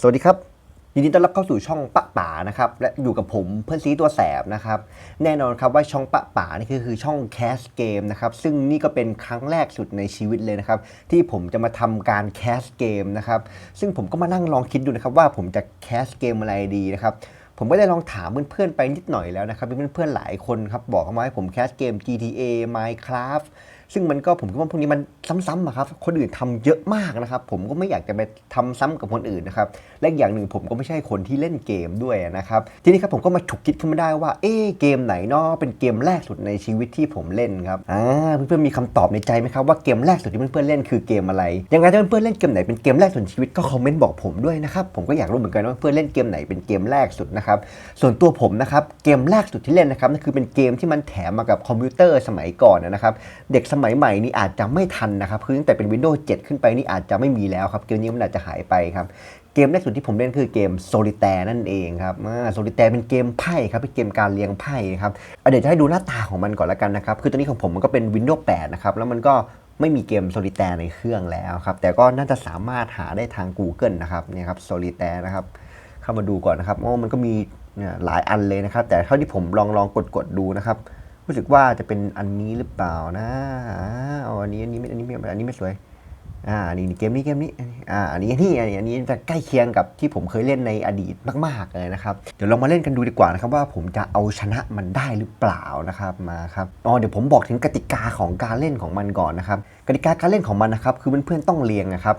สวัสดีครับ ยินดีต้อนรับเข้าสู่ช่องปะป๋านะครับ และอยู่กับผมเพื่อนซีตัวแสบนะครับ แน่นอนครับว่าช่องปะป๋านี่คือคือช่องแคสเกมนะครับ ซึ่งนี่ก็เป็นครั้งแรกสุดในชีวิตเลยนะครับ ที่ผมจะมาทำการแคสเกมนะครับ ซึ่งผมก็มานั่งลองคิดดูนะครับว่าผมจะแคสเกมอะไรดีนะครับผมก็ได้ลองถามเพื่อนๆไปนิดหน่อยแล้วนะครับเพื่อนๆหลายคนครับบอกมาให้ผมแคสเกม GTA Minecraft ซึ่งมันก็ผมคิดว่าพวกนี้มันซ้ำๆอะครับ คนอื่นทำเยอะมากนะครับ ผมก็ไม่อยากจะไปทำซ้ำกับคนอื่นนะครับ และอย่างหนึ่งผมก็ไม่ใช่คนที่เล่นเกมด้วยนะครับ ทีนี้ครับผมก็มาฉุกคิดขึ้นมาได้ว่า เอ๊เกมไหนเนาะเป็นเกมแรกสุดในชีวิตที่ผมเล่นครับ อ่า เพื่อนๆมีคำตอบในใจไหมครับว่าเกมแรกสุดที่เพื่อนๆเล่นคือเกมอะไร ยังไงถ้าเพื่อนๆเล่นเกมไหนเป็นเกมแรกสุดในชีวิตก็คอมเมนต์บอกผมด้วยนะครับ ผมก็อยากรู้เหมือนกันว่าเพื่อนเล่นเกมไหนเป็นเกมแรกสุดนะครับ ส่วนตัวผมนะครับ เกมแรกสุดที่เล่นนะครับนั่นคือเป็นเกมที่มันแถมมากับคอมพิวเตอร์สมัยก่อนนะครับ เด็กสมยใหม่นี่อาจจะไม่ทันนะครับคือตั้งแต่เป็น Windows 7 ขึ้นไปนี่อาจจะไม่มีแล้วครับ เกมนี้มันอาจจะหายไปครับ เกมแรกสุดที่ผมเล่นคือเกมโซลิแตร์นั่นเองครับโซลิแตร์เป็นเกมไพ่ครับ เป็นเกมการเรียงไพ่ครับเดี๋ยวจะให้ดูหน้าตาของมันก่อนละกันนะครับ คือตัวนี้ของผมมันก็เป็น Windows 8 นะครับ แล้วมันก็ไม่มีเกมโซลิแตในเครื่องแล้วครับ แต่ก็น่าจะสามารถหาได้ทาง Google นะครับเนี่ยครับโซลิแตร์นะครับ เข้ามาดูก่อนนะครับโอ้มันก็มีหลายอันเลยนะครับ แต่เท่าที่ผมลองลองกดกดดูนะครับ รู้สึกว่าจะเป็นอันนี้หรือเปล่านะอ่าเอาอันนี้อันนี้ไม่อันนี้ไม่อันนี้ไม่สวย อ่านี่เกมนี้เกมนี้ อ่าอันนี้นี่อันนี้อันนี้จะใกล้เคียงกับที่ผมเคยเล่นในอดีตมาก ๆเลยนะครับ เดี๋ยวลองมาเล่นกันดูดีกว่านะครับว่าผมจะเอาชนะมันได้หรือเปล่านะครับมาครับอ๋อเดี๋ยวผมบอกถึงกติกาของการเล่นของมันก่อนนะครับ กติกาการเล่นของมันนะครับ คือเพื่อนๆต้องเรียงนะครับ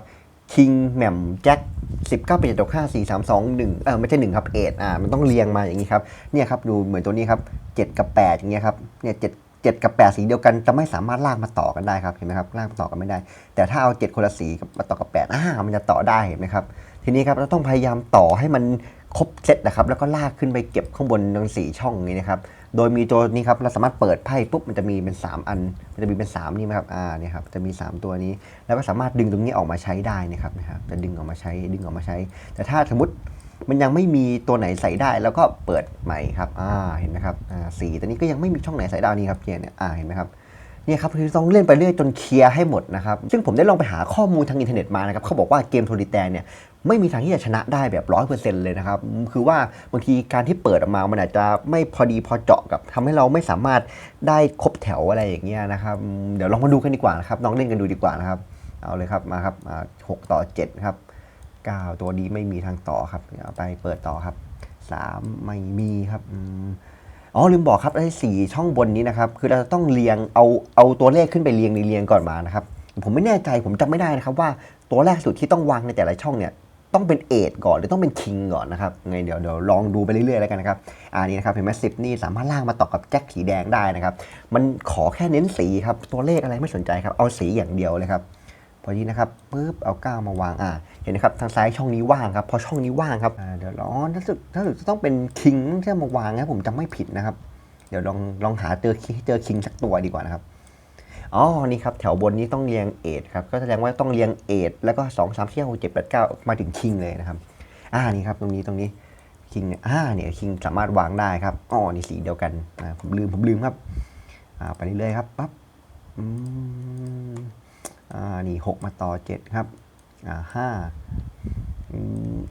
คิงแหม่มแจ็คสิบเก้าเป็นดอกห้าสี่สามสองหนึ่งเออไม่ใช่หนึ่งครับเอ็ดอ่ามันต้องเรียงมาอย่างนี้ครับเนี่ยครับดูเหมือนตัวนี้ครับเจ็ดกับแปดอย่างเงี้ยครับเนี่ยเจ็ดเจ็ดกับแปดสีเดียวกันจะไม่สามารถลากมาต่อกันได้ครับเห็นไหมครับลากมาต่อกันไม่ได้ แต่ถ้าเอาเจ็ดคนละสีมาต่อกับแปดอ่ามันจะต่อได้เห็นไหมครับทีนี้ครับเราต้องพยายามต่อให้มันครบเซตนะครับแล้วก็ลากขึ้นไปเก็บข้างบนทั้งสีช่องนี้นะครับ โดยมีตัวนี้ครับเราสามารถเปิดไพ่ปุ๊บมันจะมีเป็น 3 อัน มันจะมีเป็น 3 นี่ไหมครับอ่าเนี่ยครับจะมี 3 ตัวนี้ แล้วก็สามารถดึงตรงนี้ออกมาใช้ได้นะครับนะครับจะดึงออกมาใช้ดึงออกมาใช้ แต่ถ้าสมมติมันยังไม่มีตัวไหนใส่ได้แล้วก็เปิดใหม่ครับอ่าเห็นไหมครับอ่าสีตัวนี้ก็ยังไม่มีช่องไหนใส่ได้นี่ครับเนี่ยเนี่ยอ่าเห็นไหมครับเนี่ยครับคือต้องเล่นไปเรื่อยจนเคลียร์ให้หมดนะครับ ซึ่งผมได้ลองไปหาข้อมูลทางอินเทอร์เน็ตมานะครับเขาบอกว่าเกมโทริแตนเนี่ย ไม่มีทางที่จะชนะได้แบบร้อยเปอร์เซ็นต์เลยนะครับ คือว่าบางทีการที่เปิดออกมา มันอาจจะไม่พอดีพอเจาะกับทำให้เราไม่สามารถได้ครบแถวอะไรอย่างเงี้ยนะครับ เดี๋ยวลองมาดูกันดีกว่านะครับลองเล่นกันดูดีกว่านะครับ เอาเลยครับมาครับหกต่อเจ็ดครับเก้าตัวนี้ไม่มีทางต่อครับเอาไปเปิดต่อครับสามไม่มีครับอ๋อลืมบอกครับไอ้สี่ช่องบนนี้นะครับ คือเราจะต้องเรียงเอาเอาตัวเลขขึ้นไปเรียงเรียงก่อนมานะครับ ผมไม่แน่ใจผมจำไม่ได้นะครับว่าตัวแรกสุดที่ต้องวางในแต่ละช่องเนี่ย ต้องเป็นเอทก่อนหรือต้องเป็นคิงก่อนนะครับไงเดี๋ยวเดี๋ยวลองดูไปเรื่อยๆแล้วกันนะครับอ่านี่นะครับเห็นไหมสิบนี่สามารถลากมาต่อกับแจ็คสีแดงได้นะครับ มันขอแค่เน้นสีครับตัวเลขอะไรไม่สนใจครับเอาสีอย่างเดียวเลยครับพอดีนะครับปุ๊บเอาก้าวมาวางอ่าเห็นนะครับทางซ้ายช่องนี้ว่างครับพอช่องนี้ว่างครับอ่าเดี๋ยวรอถ้าสึกถ้าสึกจะต้องเป็นคิงที่มาวางนะผมจำไม่ผิดนะครับ เดี๋ยวลองลองหาเจอเจอคิงสักตัวดีกว่านะครับ อ๋อ นี่ครับ แถวบนนี้ต้องเรียงเอทครับ ก็แสดงว่าต้องเรียงเอทแล้วก็สองสามสี่ห้าหกเจ็ดแปดเก้ามาถึงคิงเลยนะครับ อ่า นี่ครับ ตรงนี้ ตรงนี้ คิง อ่า เนี่ย คิงสามารถวางได้ครับ อ๋อ นี่สีเดียวกัน อ่า ผมลืม ผมลืมครับ อ่า ไปเรื่อยๆครับ ปั๊บ อืม อ่า นี่หกมาต่อเจ็ดครับ อ่าห้า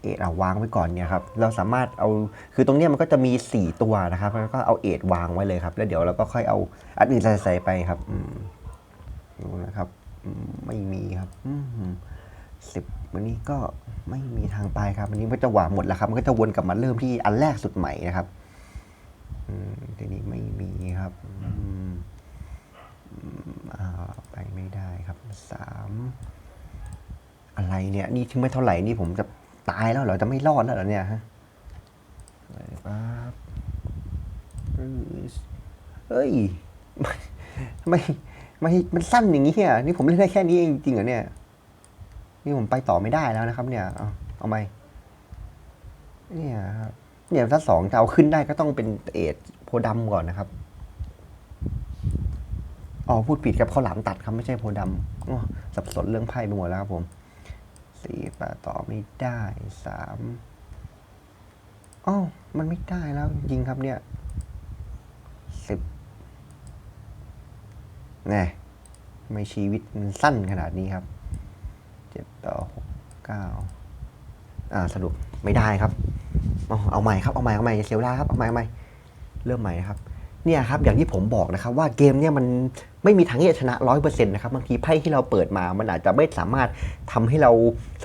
เอทเอาวางไว้ก่อนเนี่ยครับ เราสามารถเอา คือตรงนี้มันก็จะมี 4 ตัวนะครับ แล้วก็เอาเอทวางไว้เลยครับ แล้วเดี๋ยวเราก็ค่อยเอาอันอื่นใส่ไปครับอืม ดูนะครับอืมไม่มีครับสิบวันนี้ก็ไม่มีทางไปครับวันนี้มันก็จะวางหมดแล้วครับ มันก็จะวนกลับมาเริ่มที่อันแรกสุดใหม่นะครับอืมทีนี้ไม่มีครับอืมอืมอ่าไปไม่ได้ครับสามอะไรเนี่ย นี่ถึงไม่เท่าไหร่นี่ผมจะตายแล้วเหรอจะไม่รอดแล้วเหรอเนี่ยฮะอะไรปั๊บเฮ้ยทำไม ไม่มันสั้นอย่างนี้อะนี่ผมเล่นได้แค่นี้เองจริงเหรอเนี่ย นี่ผมไปต่อไม่ได้แล้วนะครับ เนี่ย เอาเอาไหมเนี่ยครับเนี่ยถ้าสองจะเอาขึ้นได้ก็ต้องเป็นเอทโพธิ์ดำก่อนนะครับอ๋อพูดผิดครับข้าวหลามตัดครับไม่ใช่โพดำอ้อสับสนเรื่องไพ่ไปหมดแล้วครับผมสี่ปต่อไม่ได้สามอ้าวมันไม่ได้แล้วจริงครับเนี่ยสิบ แน่ทำไม่ชีวิตมันสั้นขนาดนี้ครับเจ็ดต่อหกเก้าอ่าสรุปไม่ได้ครับ เอาเอาใหม่ครับ เอาใหม่เอาใหม่เสียเวลาครับ เอาใหม่เอาใหม่เริ่มใหม่นะครับ เนี่ยครับอย่างที่ผมบอกนะครับว่าเกมเนี่ยมันไม่มีทางที่จะชนะร้อยเปอร์เซ็นต์นะครับบางทีไพ่ที่เราเปิดมามันอาจจะไม่สามารถทำให้เรา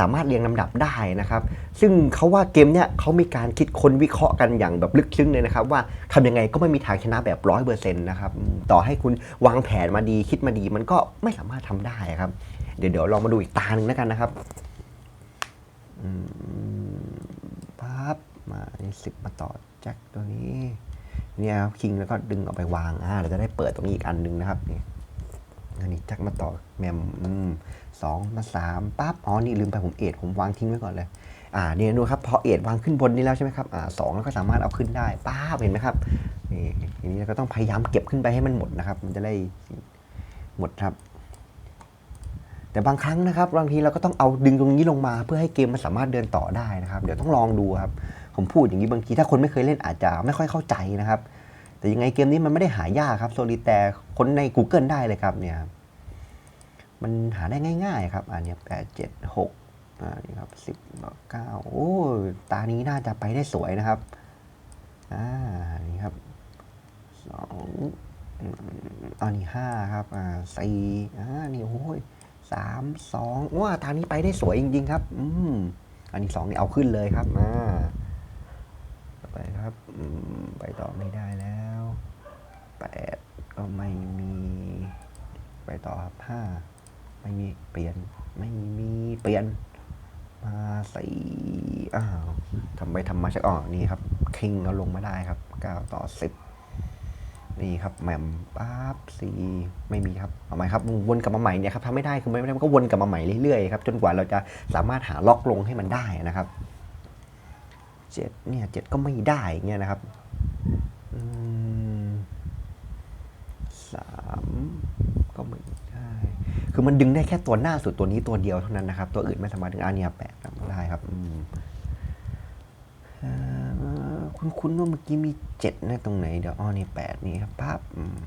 สามารถเรียงลำดับได้นะครับ ซึ่งเขาว่าเกมเนี่ยเขามีการคิดค้นวิเคราะห์กันอย่างแบบลึกซึ้งเลยนะครับ ว่าทำยังไงก็ไม่มีทางชนะแบบร้อยเปอร์เซ็นต์นะครับต่อให้คุณวางแผนมาดีคิดมาดี มันก็ไม่สามารถทำได้ครับ เดี๋ยวเดี๋ยวลองมาดูอีกตาหนึ่งแล้วกันนะครับปั๊บมาสิบมาต่อแจ็คตัวนี้ เนี่ยครับคิงแล้วก็ดึงออกไปวางอ่าเราจะได้เปิดตรงนี้อีกอันหนึ่งนะครับนี่อันนี้แจ็คมาต่อแมมอืมสองมาสามปั๊บอ๋อนี่ลืมไปผมเอ็ดผมวางทิ้งไว้ก่อนเลยอ่าเนี่ยดูครับพอเอ็ดวางขึ้นบนนี้แล้วใช่ไหมครับอ่าสองแล้วก็สามารถเอาขึ้นได้ป้าบเห็นไหมครับนี่ทีนี้เราก็ต้องพยายามเก็บขึ้นไปให้มันหมดนะครับ มันจะได้หมดครับ แต่บางครั้งนะครับบางทีเราก็ต้องเอาดึงตรงนี้ลงมา เพื่อให้เกมมันสามารถเดินต่อได้นะครับ เดี๋ยวต้องลองดูครับ ผมพูดอย่างนี้บางทีถ้าคนไม่เคยเล่นอาจจะไม่ค่อยเข้าใจนะครับ แต่ยังไงเกมนี้มันไม่ได้หายากครับโซลิแต่คนใน Google ได้เลยครับเนี่ยมันหาได้ง่ายๆครับ อันนี้แปดเจ็ดหกอ่านี่ครับสิบเก้าโอ้ตานี้น่าจะไปได้สวยนะครับอ่านี่ครับสองอันนี้ห้าครับอ่าสี่อ่านี่โอ้ยสามสองว้าทางนี้ไปได้สวยจริงๆครับ อืมอันนี้สองนี่เอาขึ้นเลยครับมาต่อ ไปครับไปต่อไม่ได้แล้วแปดก็ไม่มี ไปต่อครับห้าไม่มีเปลี่ยนไม่มีเปลี่ยนมาสี่อ้าวทำไปทำมาชักอ๋อนี่ครับคิงเราลงมาได้ครับเก้าต่อสิบนี่ครับแหม่มปั๊บสี่ไม่มีครับเอาใหม่ครับวนกลับมาใหม่เนี่ยครับทำไม่ได้คือไม่ได้มันก็วนกลับมาใหม่เรื่อยๆครับจนกว่าเราจะสามารถหาล็อกลงให้มันได้นะครับ เจ็ดเนี่ยเจ็ดก็ไม่ได้เงี้ยนะครับสามก็ไม่ได้ คือมันดึงได้แค่ตัวหน้าสุดตัวนี้ตัวเดียวเท่านั้นนะครับ ตัวอื่นไม่สามารถดึงอันเนี้ยแปดได้ครับคุณคุณว่าเมื่อกี้มีเจ็ดนะตรงไหนเดี๋ยวอ๋อนี่แปดนี่ครับปั๊บอืม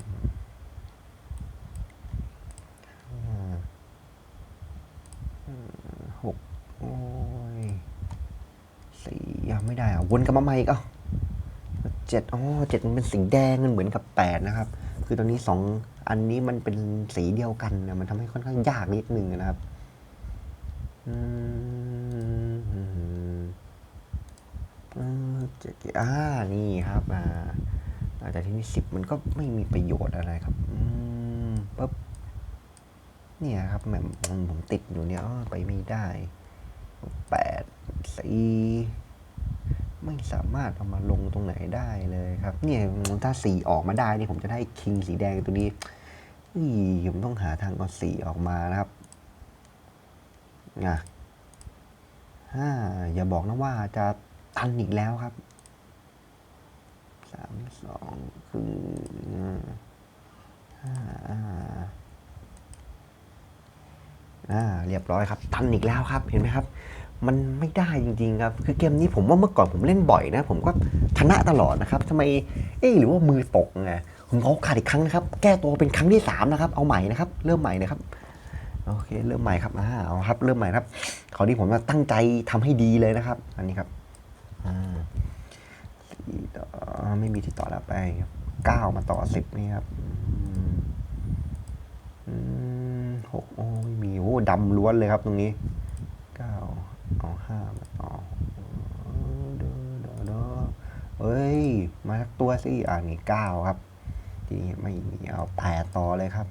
ห้าอืมหกโอ้ยสี่ยังไม่ได้อะ วนกลับมาใหม่อีกเอ้าเจ็ดอ๋อเจ็ดมันเป็นสีแดงมันเหมือนกับแปดนะครับ คือตอนนี้สองอันนี้มันเป็นสีเดียวกันนะมันทำให้ค่อนข้างยากนิดนึงนะครับอืมเจ็ดอ่านี่ครับอ่าอ่าแต่ที่นี่สิบมันก็ไม่มีประโยชน์อะไรครับอืมปุ๊บเนี่ยครับแหม่มอืมผมติดอยู่เนี่ยไปไม่ได้แปดสี่ ไม่สามารถเอามาลงตรงไหนได้เลยครับ เนี่ยถ้าสีออกมาได้นี่ผมจะได้คิงสีแดงตัวนี้อีผมต้องหาทางเอาสีออกมานะครับอะห้าอย่าบอกนะว่าจะตันอีกแล้วครับสามสองครึ่งห้าอ่าอ่าเรียบร้อยครับ ตันอีกแล้วครับเห็นไหมครับ มันไม่ได้จริงๆครับ คือเกมนี้ผมว่าเมื่อก่อนผมเล่นบ่อยนะ ผมก็ชนะตลอดนะครับทำไม เอ๊หรือว่ามือตกไงผมขอโอกาสอีกครั้งนะครับ แก้ตัวเป็นครั้งที่สามนะครับ เอาใหม่นะครับ เริ่มใหม่นะครับ โอเค เริ่มใหม่ครับอ่าเอาครับ เริ่มใหม่ครับคราวนี้ผมตั้งใจทำให้ดีเลยนะครับ อันนี้ครับอ่าไม่มีที่ต่อแล้วไปเก้ามาต่อสิบนี่ครับหกโอ้ไม่มีโอ้ดำล้วนเลยครับตรงนี้ อาห้ามาต่อเอเด้อเด้อเอ้ย มาสักตัวสิอ่านี่เก้าครับ ทีนี้ไม่มีเอาแปดต่อเลยครับ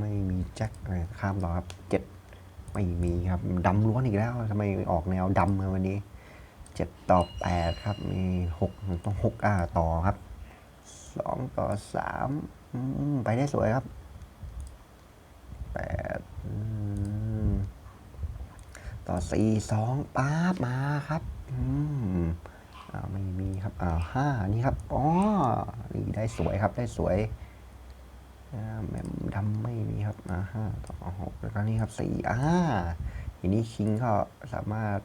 ไม่มีแจ็คเลยข้ามต่อครับเจ็ดไม่มีครับดำล้วนอีกแล้วทำไมออกแนวดำมาวันนี้เจ็ดต่อแปดครับ มีหกต้องหกอ่าต่อครับสองต่อสามไปได้สวยครับแปด อืมต่อสี่สองป๊าบมาครับอืมอ่าไม่มีครับอ่าห้านี่ครับอ๋อนี่ได้สวยครับได้สวยอ่าแมมดำไม่มีครับอ่าห้าต่อหกแล้วก็นี่ครับสี่อ่าทีนี้คิงก็สามารถ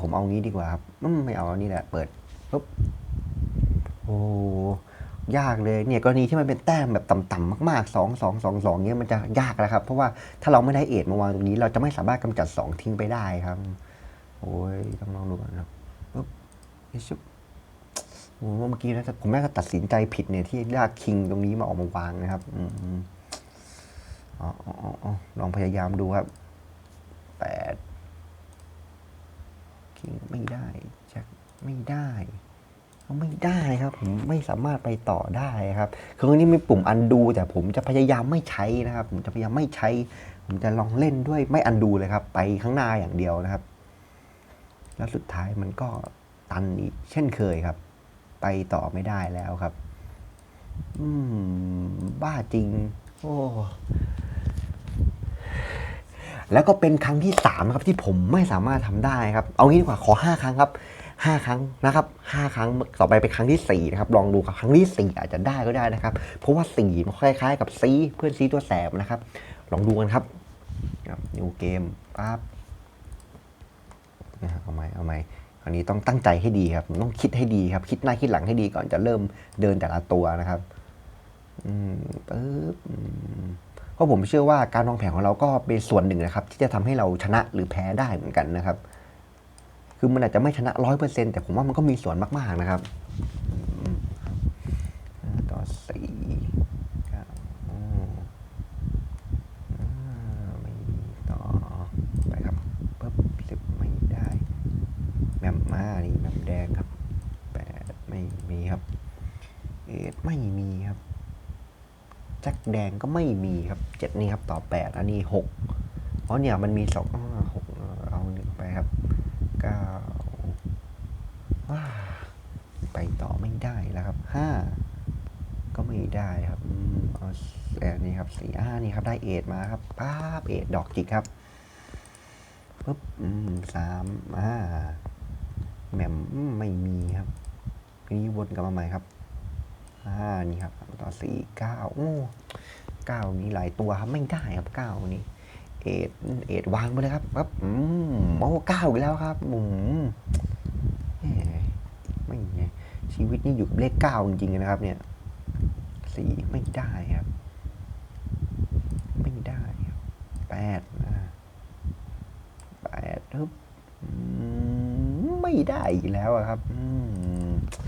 ผมเอางี้ดีกว่าครับไม่เอาอันนี้แหละ เปิดปุ๊บโอ้ ยากเลยเนี่ยกรณีที่มันเป็นแต้มแบบต่ำๆมากๆสองสองสองสองเนี่ยมันจะยากแล้วครับ เพราะว่าถ้าเราไม่ได้เอ็ดมาวางตรงนี้ เราจะไม่สามารถกำจัดสองทิ้งไปได้ครับ โอ้ยต้องลองดูก่อนนะครับปึ๊บเฮ้ยชุบโอ้โหเมื่อกี้นะผมแม่ก็ตัดสินใจผิดเนี่ยที่ลากคิงตรงนี้มาออกมาวางนะครับอืมอืมอ๋ออ๋ออ๋ออ๋อลองพยายามดูครับแปดคิงไม่ได้แจ็คไม่ได้ ไม่ได้ครับผมไม่สามารถไปต่อได้ครับคือตรงนี้มีปุ่มอันดูแต่ผมจะพยายามไม่ใช้นะครับ ผมจะพยายามไม่ใช้ ผมจะลองเล่นด้วยไม่อันดูเลยครับ ไปข้างหน้าอย่างเดียวนะครับ แล้วสุดท้ายมันก็ตันอีกเช่นเคยครับ ไปต่อไม่ได้แล้วครับ อืม บ้าจริง โอ้แล้วก็เป็นครั้งที่สามครับที่ผมไม่สามารถทำได้ครับ เอางี้ดีกว่าขอห้าครั้งครับ ห้าครั้งนะครับห้าครั้งต่อไปเป็นครั้งที่สี่นะครับลองดูครับครั้งที่สี่อาจจะได้ก็ได้นะครับ เพราะว่าสี่มันคล้ายๆ กับซีเพื่อนซีตัวแสบนะครับ ลองดูกันครับครับนิวเกมปั๊บเอาไหมเอาไหมคราวนี้ต้องตั้งใจให้ดีครับต้องคิดให้ดีครับ คิดหน้าคิดหลังให้ดีก่อนจะเริ่มเดินแต่ละตัวนะครับอืมปึ๊บอืมเพราะผมเชื่อว่าการวางแผนของเราก็เป็นส่วนหนึ่งนะครับ ที่จะทำให้เราชนะหรือแพ้ได้เหมือนกันนะครับ คือมันอาจจะไม่ชนะร้อยเปอร์เซ็นแต่ผมว่ามันก็มีส่วนมากๆนะครับต่อสี่ไม่ต่อไปครับปึ๊บสิบไม่ได้แมมมานี่แมมแดงครับแปดไม่มีครับเอ็ดไม่มีครับแจ็คแดงก็ไม่มีครับเจ็ดนี่ครับต่อแปดอันนี้หกเพราะเนี่ยมันมีสองหกเอาหนึ่งไปครับเก้าว้าไปต่อไม่ได้แล้วครับห้า ก็ไม่ได้ครับเอาอันนี้ครับสี่อ่านี่ครับได้เอ็ดมาครับป้าบเอ็ดอกจิกครับปุ๊บอืมสามอ่าแหม่มไม่มีครับนี้วนกลับมาใหม่ครับอ่านี่ครับต่อสี่เก้าโอ้เก้านี้หลายตัวครับไม่ได้ครับเก้านี้เอ็ดเอ็ดวางไปเลยครับปั๊บอืมโอ้เก้าอีกแล้วครับอืมแหมไม่ไงชีวิตนี่อยู่กับเลขเก้าจริงๆนะครับเนี่ย สีไม่ได้ครับ ไม่ได้ครับแปดอ่าแปดฮึบไม่ได้อีกแล้วครับ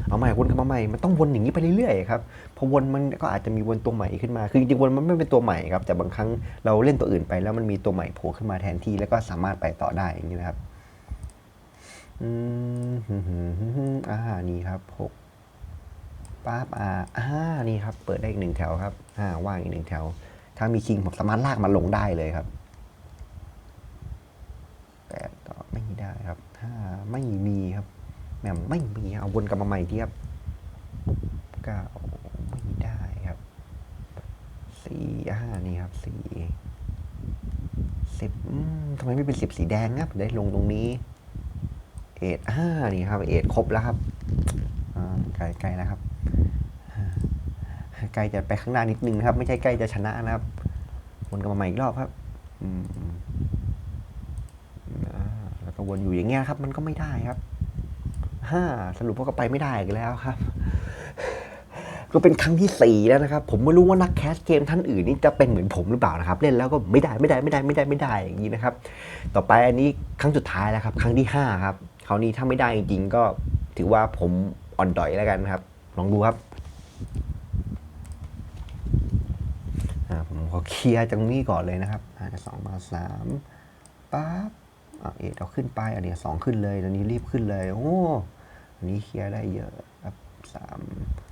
เอาใหม่วนกลับมาใหม่มันต้องวนอย่างนี้ไปเรื่อยๆครับพอวนมันก็อาจจะมีวนตัวใหม่ขึ้นมาคือจริงๆวนมันไม่เป็นตัวใหม่ครับ แต่บางครั้งเราเล่นตัวอื่นไปแล้วมันมีตัวใหม่โผล่ขึ้นมาแทนที่แล้วก็สามารถไปต่อได้อย่างนี้นะครับ อืมอ่านี่ครับหก ป้าบอ่าอ่านี่ครับ เปิดได้อีกหนึ่งแถวครับอ่าว่างอีกหนึ่งแถว ถ้ามีคิงผมสามารถลากมันลงได้เลยครับแปดต่อไม่ได้ครับห้าไม่มีครับแหม่ไม่มีเอาวนกลับมาใหม่ดีครับเก้าไม่ได้ครับสี่ห้านี่ครับสี่สิบอืมทำไมไม่เป็นสิบสีแดงครับได้ลงตรงนี้เอ็ดห้านี่ครับเอ็ดครบแล้วครับอ่าใกล้ใกล้แล้วครับ ใกล้จะไปข้างหน้านิดนึงนะครับ ไม่ใช่ใกล้จะชนะนะครับวนกลับมาใหม่อีกรอบครับอืมแล้วก็วนอยู่อย่างเงี้ยครับ มันก็ไม่ได้ครับห้าสรุปว่าก็ไปไม่ได้อีกแล้วครับ ก็เป็นครั้งที่สี่แล้วนะครับ ผมไม่รู้ว่านักแคสเกมท่านอื่นนี่จะเป็นเหมือนผมหรือเปล่านะครับ เล่นแล้วก็ไม่ได้ไม่ได้ไม่ได้ไม่ได้ไม่ได้อย่างนี้นะครับ ต่อไปอันนี้ครั้งสุดท้ายแล้วครับ ครั้งที่ห้าครับคราวนี้ถ้าไม่ได้จริงๆก็ถือว่าผมอ่อนดอยแล้วกันครับ ลองดูครับอ่าผม ขอเคลียร์ตรงนี้ก่อนเลยนะครับอ่าสองมาสามปั๊บอะเอ็ดเอาขึ้นไปอันนี้สองขึ้นเลยตอนนี้รีบขึ้นเลย โอ้อันนี้เคลียร์ได้เยอะครับสาม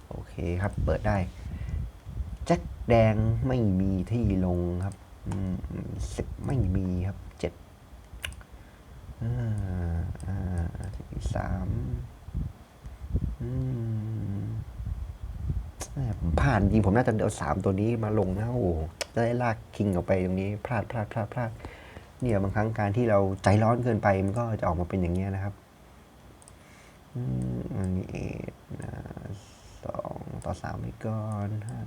โอเคครับ เปิดได้ แจ็คแดงไม่มีที่ลงครับสิบไม่มีครับเจ็ดอ่าอ่าสามอืม ผมพลาดจริงผมน่าจะเอาสามตัวนี้มาลงนะโอ้โหจะได้ลากคิงออกไปตรงนี้พลาดพลาดพลาดพลาดเนี่ยบางครั้งการที่เราใจร้อนเกินไปมันก็จะออกมาเป็นอย่างเงี้ยนะครับอืมอันนี้เอ็ดนะสองต่อสามไปก่อนห้า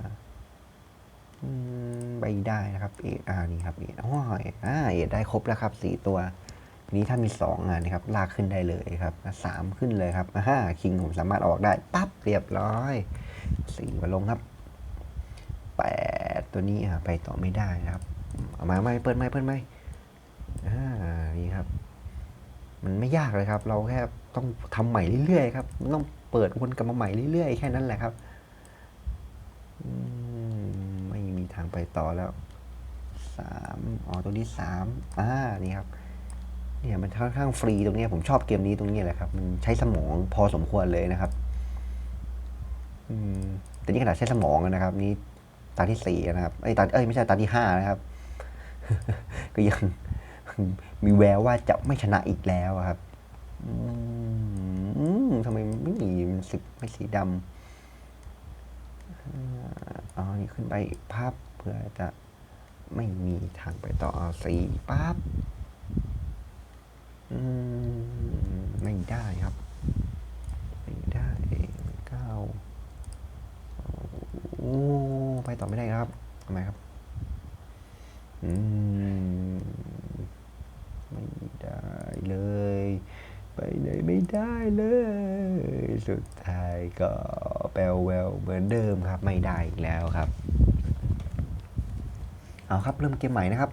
อืมไปได้นะครับเอ็ดอ่านี่ครับเอ็ดอ๋ออ่าเอ็ดได้ครบแล้วครับสี่ตัว นี้ถ้ามีสองอะนะครับลากขึ้นได้เลยครับสามขึ้นเลยครับห้าคิงผมสามารถออกได้ปั๊บเรียบร้อยสี่มาลงครับแปดตัวนี้อะไปต่อไม่ได้นะครับเอามาไม่เปิดไม่เปิดไม่อ่านี่ครับ มันไม่ยากเลยครับ เราแค่ต้องทำใหม่เรื่อยๆครับต้องเปิดวนกลับมาใหม่เรื่อยๆแค่นั้นแหละครับไม่มีทางไปต่อแล้วสามอ๋อตัวนี้สามอ่านี่ครับ เนี่ยมันค่อนข้างฟรีตรงนี้ผมชอบเกมนี้ตรงนี้แหละครับ มันใช้สมองพอสมควรเลยนะครับอืมแต่นี่ขนาดใช้สมองนะครับ นี่ตาที่สี่นะครับเอ้ตาเอ้ยไม่ใช่ตาที่ห้านะครับ ก็ยังมีแววว่าจะไม่ชนะอีกแล้วครับอืมทำไมไม่มีสึกไม่สีดำอ๋อนี่ขึ้นไปภาพเพื่อจะไม่มีทางไปต่อเอาสีปั๊บ ไม่ได้ครับ ไม่ได้เก้าโอ้ไปต่อไม่ได้ครับทำไมครับ อืม ไม่ได้เลย ไปไหนไม่ได้เลย สุดท้ายก็แปลแววเหมือนเดิมครับ ไม่ได้อีกแล้วครับ เอาครับเริ่มเกมใหม่นะครับ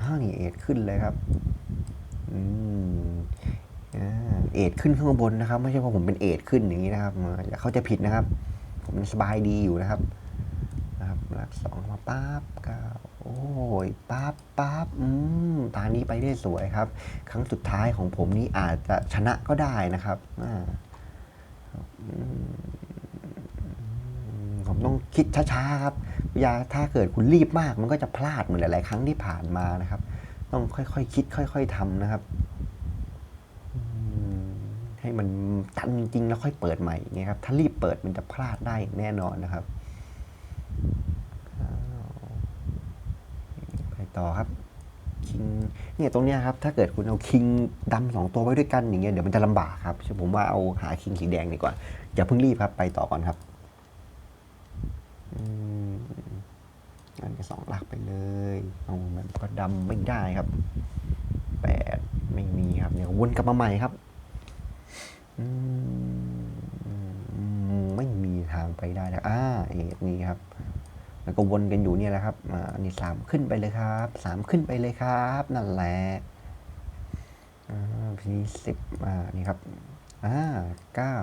อ้าวนี่เอ็ดขึ้นเลยครับ อืมอ่าเอดขึ้นข้างบนนะครับ ไม่ใช่ว่าผมเป็นเอดขึ้นอย่างนี้นะครับอย่าเข้าใจผิดนะครับ ผมสบายดีอยู่นะครับ นะครับหลักสองมาปั๊บก้าโอ้ยปั๊บปั๊บอืมตานี้ไปได้สวยครับ ครั้งสุดท้ายของผมนี้อาจจะชนะก็ได้นะครับอ่าผมต้องคิดช้าๆครับอย่าถ้าเกิดคุณรีบมาก มันก็จะพลาดเหมือนหลายๆครั้งที่ผ่านมานะครับ ต้องค่อยๆคิด ค่อย ๆทำนะครับ ให้มันตันจริงแล้วค่อยเปิดใหม่อย่างเงี้ยครับ ถ้ารีบเปิดมันจะพลาดได้แน่นอนนะครับ ไปต่อครับคิงเนี่ยตรงเนี้ยครับถ้าเกิดคุณเอาคิงดำสองตัวไว้ด้วยกันอย่างเงี้ยเดี๋ยวมันจะลำบากครับผมว่าเอาหาคิงสีแดงดีกว่าอย่าเพิ่งรีบครับไปต่อก่อนครับอืม อันนี้สองหลักไปเลยเอามันก็ดำไม่ได้ครับแปดไม่มีครับเนี่ยววนกลับมาใหม่ครับไม่มีทางไปได้แล้วอ่าเอ็ดนี่ครับ แล้วก็วนกันอยู่เนี่ยแหละครับอ่าอันนี้สามขึ้นไปเลยครับสามขึ้นไปเลยครับ นั่นแหละอ่าทีนี้สิบอ่านี่ครับอ่าเก้า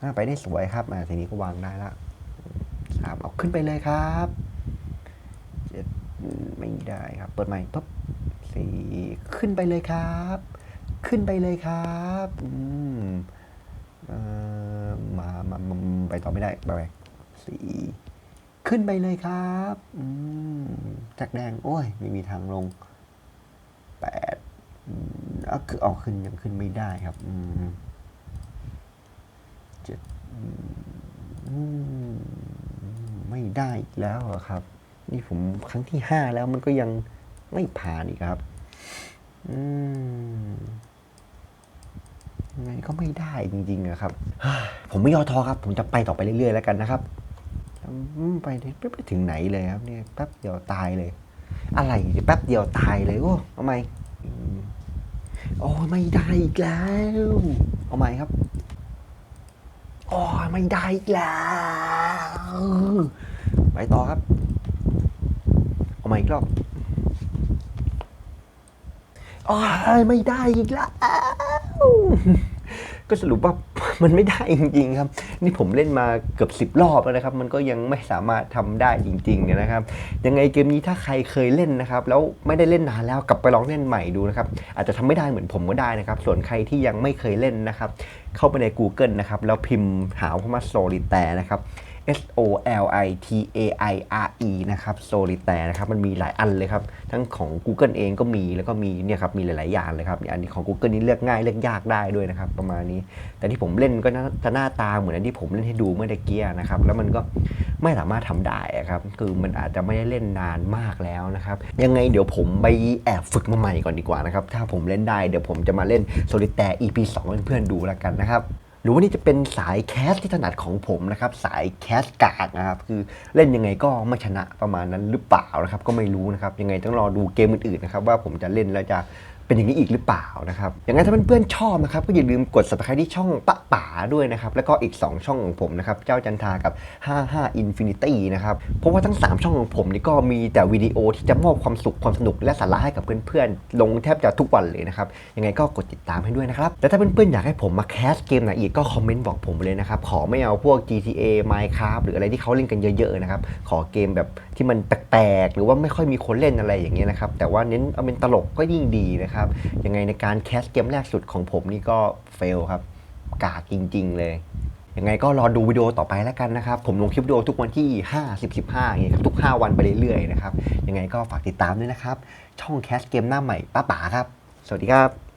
อ่าไปได้สวยครับอ่าทีนี้ก็วางได้ละสามเอาขึ้นไปเลยครับ ไม่ได้ครับ เปิดใหม่ปุ๊บสี่ขึ้นไปเลยครับ ขึ้นไปเลยครับอืมเอ่อมามามาไปต่อไม่ได้ไปไปสี่ขึ้นไปเลยครับอืมจักแดง โอ้ย ไม่มีทางลงแปดอืมเอาคือออกขึ้นยังขึ้นไม่ได้ครับอืมเจ็ดอืมไม่ได้อีกแล้วครับ นี่ผมครั้งที่ห้าแล้วมันก็ยังไม่ผ่านอีกครับ อืมยังไงก็ไม่ได้จริงๆอะครับ ผมไม่ย่อท้อครับ ผมจะไปต่อไปเรื่อยๆแล้วกันนะครับ ไปไม่ไปถึงไหนเลยครับเนี่ยแป๊บเดียวตายเลย อะไรนี่แป๊บเดียวตายเลยโอ้ทำไมอืมโอ้ไม่ได้อีกแล้ว เอาใหม่ครับโอ้ไม่ได้อีกแล้ว ไปต่อครับ เอาใหม่อีกรอบโอ้ยไม่ได้อีกแล้ว ก็สรุปว่ามันไม่ได้จริงๆครับ นี่ผมเล่นมาเกือบสิบรอบแล้วนะครับ มันก็ยังไม่สามารถทำได้จริงๆเนี่ยนะครับ ยังไงเกมนี้ถ้าใครเคยเล่นนะครับ แล้วไม่ได้เล่นนานแล้วกลับไปลองเล่นใหม่ดูนะครับ อาจจะทำไม่ได้เหมือนผมก็ได้นะครับ ส่วนใครที่ยังไม่เคยเล่นนะครับ เข้าไปใน Google นะครับ แล้วพิมพ์หาคำว่า Solitaire นะครับ S O L I T A I R E นะครับ Solitaire นะครับ มันมีหลายอันเลยครับ ทั้งของ Google เองก็มี แล้วก็มีเนี่ยครับ มีหลาย ๆ อย่างเลยครับ อันนี้ของ Google นี่เลือกง่ายเลือกยากได้ด้วยนะครับ ประมาณนี้ แต่ที่ผมเล่นก็น่าจะหน้าตาเหมือนที่ผมเล่นให้ดูเมื่อตะเกียนะครับ แล้วมันก็ไม่สามารถทำได้ครับ คือมันอาจจะไม่ได้เล่นนานมากแล้วนะครับ ยังไงเดี๋ยวผมไปแอบฝึกมาใหม่ก่อนดีกว่านะครับ ถ้าผมเล่นได้เดี๋ยวผมจะมาเล่น Solitaire EP 2ให้เพื่อนๆดูแล้วกันนะครับ หรือว่านี่จะเป็นสายแคสที่ถนัดของผมนะครับสายแคสกากนะครับคือเล่นยังไงก็ไม่ชนะประมาณนั้นหรือเปล่านะครับก็ไม่รู้นะครับยังไงต้องรอดูเกมอื่นๆนะครับว่าผมจะเล่นแล้วจะ เป็นอย่างนี้อีกหรือเปล่านะครับอย่างนั้นถ้าเพื่อนๆชอบนะครับก็อย่าลืมกด subscribe ที่ช่องปะป๋าด้วยนะครับแล้วก็อีก 2 ช่องของผมนะครับเจ้าจันทากับ 55 Infinity นะครับเพราะว่าทั้ง 3 ช่องของผมนี่ก็มีแต่วิดีโอที่จะมอบความสุขความสนุกและสาระให้กับเพื่อนๆลงแทบจะทุกวันเลยนะครับยังไงก็กดติดตามให้ด้วยนะครับแล้วถ้าเพื่อนๆอยากให้ผมมาแคสเกมไหนอีกก็คอมเมนต์บอกผมเลยนะครับขอไม่เอาพวก GTA Minecraft หรืออะไรที่เขาเล่นกันเยอะๆนะครับขอเกมแบบที่มันแปลกๆหรือว่าไม่ค่อยมีคนเล่นอะไรอย่างเงี้ยนะครับแต่ว่าเน้นเอาเป็นตลกก็ยิ่งดีนะครับ ยังไงในการแคสเกมแรกสุดของผมนี่ก็เฟลครับ กากจริง ๆ เลยยังไงก็รอดูวิดีโอต่อไปแล้วกันนะครับ ผมลงคลิปวิดีโอทุกวันที่ 5 10 15อย่างเงี้ยครับทุก 5 วันไปเรื่อยๆนะครับ ยังไงก็ฝากติดตามด้วยนะครับ ช่องแคสเกมหน้าใหม่ป้าป๋าครับ สวัสดีครับ